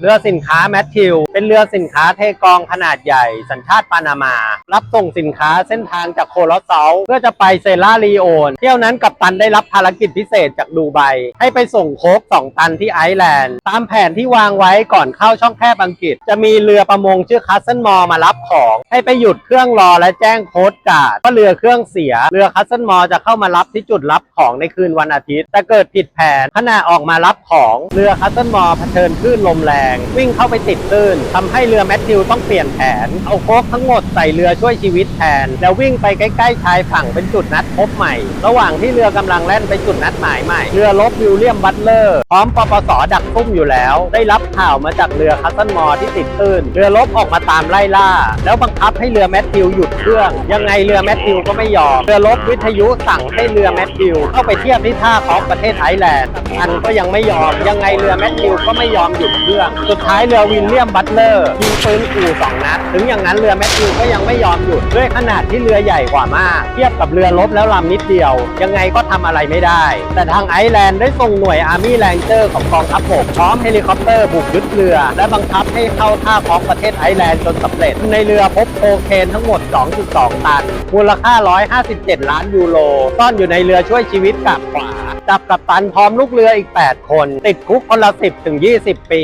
เรือสินค้าแมทธิว เป็นเรือสินค้าเทกองขนาดใหญ่ สัญชาติปานามา รับส่งสินค้าเส้นทางจากโคลอสเซาเพื่อจะไปเซราลีโอน เที่ยวนั้นกัปตันได้รับภารกิจพิเศษจากดูไบ ให้ไปส่งโคก2ตันที่ไอซ์แลนด์ ตามแผนที่วางไว้ก่อนเข้าช่องแคบอังกฤษ จะมีเรือประมงชื่อคัสเซนมอมารับของ ให้ไปหยุดเครื่องรอและแจ้งโค้ดการ์ดว่าเรือเครื่องเสีย เรือคัสเซนมอจะเข้ามารับที่จุดรับของในคืนวันอาทิตย์ แต่เกิดผิดแผนขณะออกมารับของเรือคัสเซนมอเผชิญคลื่นลมแรงวิ่งเข้าไปติดคลื่นทำให้เรือแมทธิวต้องเปลี่ยนแผน เอาโค้กทั้งหมดใส่เรือช่วยชีวิตแทน แล้ววิ่งไปใกล้ๆชายฝั่งเป็นจุดนัดพบใหม่ ระหว่างที่เรือกำลังแล่นไปจุดนัดหมายใหม่ เรือลบวิลเลียมบัตเลอร์ พร้อมปปสดักตุ้มอยู่แล้ว ได้รับข่าวมาจากเรือคัสเซนมอร์ที่ติดคลื่นเรือลบออกมาตามไล่ล่า แล้วบังคับให้เรือแมทธิวหยุดเครื่อง ยังไงเรือแมทธิวก็ไม่ยอม เรือลบวิทยุสั่งให้เรือแมทธิวเข้าไปเทียบที่ท่าของประเทศไอร์แลนด์อันก็ยังไม่ยอม ยังไงเรือแมทธิวก็ไม่ยอมหยุดเครื่องสุดท้ายเรือวิลเลียมบัตเลอร์ยิงปืนขู่สองนัด ถึงอย่างนั้นเรือแมทธิวก็ยังไม่ยอมหยุด ด้วยขนาดที่เรือใหญ่กว่ามาก เทียบกับเรือลบแล้วลำนิดเดียว ยังไงก็ทำอะไรไม่ได้ แต่ทางไอร์แลนด์ได้ส่งหน่วยอาร์มี่แรงเจอร์ของกองทัพบกพร้อมเฮลิคอปเตอร์บุกยึดเรือ และบังคับให้เข้าท่าของประเทศไอร์แลนด์จนสำเร็จ ในเรือพบโคเคนทั้งหมด 2.2 ตัน มูลค่า 157 ล้านยูโรซ่อนอยู่ในเรือช่วยชีวิตกับขวาจับกับตันพร้อมลูกเรืออีก 8 คน ติดคุกคนละ 10-20 ปี